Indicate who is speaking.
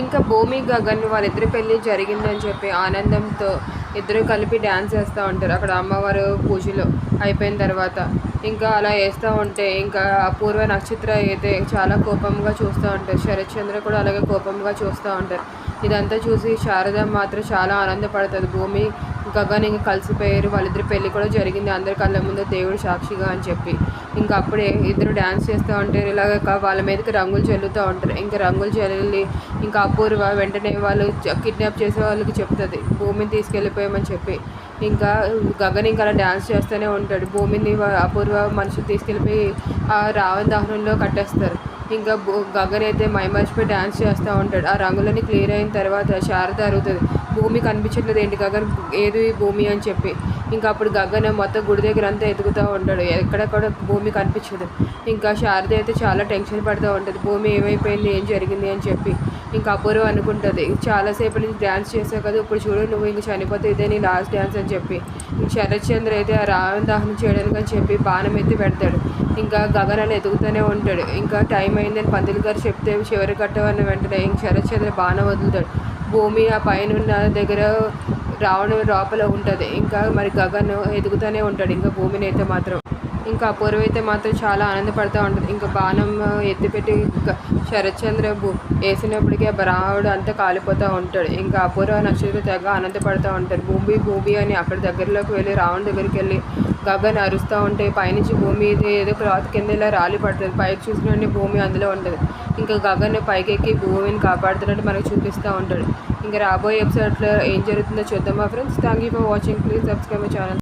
Speaker 1: ఇంకా భూమి గగన్ వాళ్ళిద్దరి పెళ్ళి జరిగిందని చెప్పి ఆనందంతో ఇద్దరు కలిపి డ్యాన్స్ వేస్తూ ఉంటారు. అక్కడ అమ్మవారు పూజలు అయిపోయిన తర్వాత ఇంకా అలా వేస్తూ ఉంటే ఇంకా అపూర్వ నక్షత్ర అయితే చాలా కోపంగా చూస్తూ ఉంటారు. శరత్చంద్ర కూడా అలాగే కోపంగా చూస్తూ ఉంటారు. ఇదంతా చూసి శారద మాత్రం చాలా ఆనందపడుతుంది భూమి గగన్ ఇంకా కలిసిపోయారు. వాళ్ళిద్దరి పెళ్ళి కూడా జరిగింది. అందరి కళ్ళ ముందు దేవుడు సాక్షిగా అని చెప్పి. ఇంకా అప్పుడే ఇద్దరు డ్యాన్స్ చేస్తూ ఉంటారు. ఇలాగ వాళ్ళ మీదకి రంగులు చల్లుతూ ఉంటారు. ఇంకా రంగులు చల్లి ఇంకా అపూర్వ వెంటనే వాళ్ళు కిడ్నాప్ చేసే వాళ్ళకి చెప్తుంది. భూమిని తీసుకెళ్ళిపోయామని చెప్పి. ఇంకా గగన్ ఇంకా అలా డ్యాన్స్ చేస్తూనే ఉంటాడు. భూమిని అపూర్వ మనుషులు తీసుకెళ్ళిపోయి ఆ రావణ దహనంలో కట్టేస్తారు. ఇంకా గగన్ అయితే మైమర్చిపోయి డ్యాన్స్ చేస్తూ ఉంటాడు. ఆ రంగులన్నీ క్లియర్ అయిన తర్వాత శారద అరుగుతుంది. భూమి కనిపించట్లేదు. ఏంటి గగన్? ఏది భూమి అని చెప్పి. ఇంకా అప్పుడు గగన్ మొత్తం గుడి దగ్గర అంతా ఎదుగుతూ ఉంటాడు. ఎక్కడెక్కడ భూమి కనిపించదు. ఇంకా శారద అయితే చాలా టెన్షన్ పడుతూ ఉంటుంది. భూమి ఏమైపోయింది? ఏం జరిగింది? అని చెప్పి. ఇంకా అపూర్వ అనుకుంటుంది. చాలాసేపు నుంచి డ్యాన్స్ చేసావు కదా. ఇప్పుడు చూడు నువ్వు ఇంక చనిపోతే ఇదే నీ లాస్ట్ డ్యాన్స్ అని చెప్పి. శరత్ చంద్ర అయితే ఆ రావణ దహనం చేయడానికి అని చెప్పి బాణం ఎత్తి పెడతాడు. ఇంకా గగన్ అని ఎదుగుతూనే ఉంటాడు. ఇంకా టైం అయిందని పంతులు గారు చెప్తే చివరి కట్టవన్న వెంటనే ఇంక శరత్ చంద్ర బాణం వదులుతాడు. భూమి ఆ పైన ఉన్న దగ్గర రావణం లోపల ఉంటుంది. ఇంకా మరి గగన్ ఎదుగుతూనే ఉంటాడు. ఇంకా భూమిని అయితే మాత్రం. ఇంకా అపూర్వ అయితే మాత్రం చాలా ఆనందపడుతూ ఉంటుంది. ఇంకా బాణం ఎత్తిపెట్టి శరత్చంద్ర భూ వేసినప్పటికీ ఆ రావుడు అంతా కాలిపోతూ ఉంటాడు. ఇంకా అపూర్వ నక్షత్రం తెగ ఆనందపడుతూ ఉంటారు భూమి భూమి అని అక్కడ దగ్గరలోకి వెళ్ళి రావణ దగ్గరికి వెళ్ళి గగన్ అరుస్తూ ఉంటే పైనుంచి భూమి ఏదో క్లాత్ కింద ఇలా రాలి పడుతుంది. పైకి చూసిన భూమి అందులో ఉంటుంది. ఇంకా గగన్ పైకెక్కి భూమిని కాపాడుతున్నట్టు మనకు చూపిస్తూ ఉంటాడు. ఇంకా రాబోయే ఎపిసోడ్లో ఏం జరుగుతుందో చూద్దామా friends thank you for watching please subscribe my channel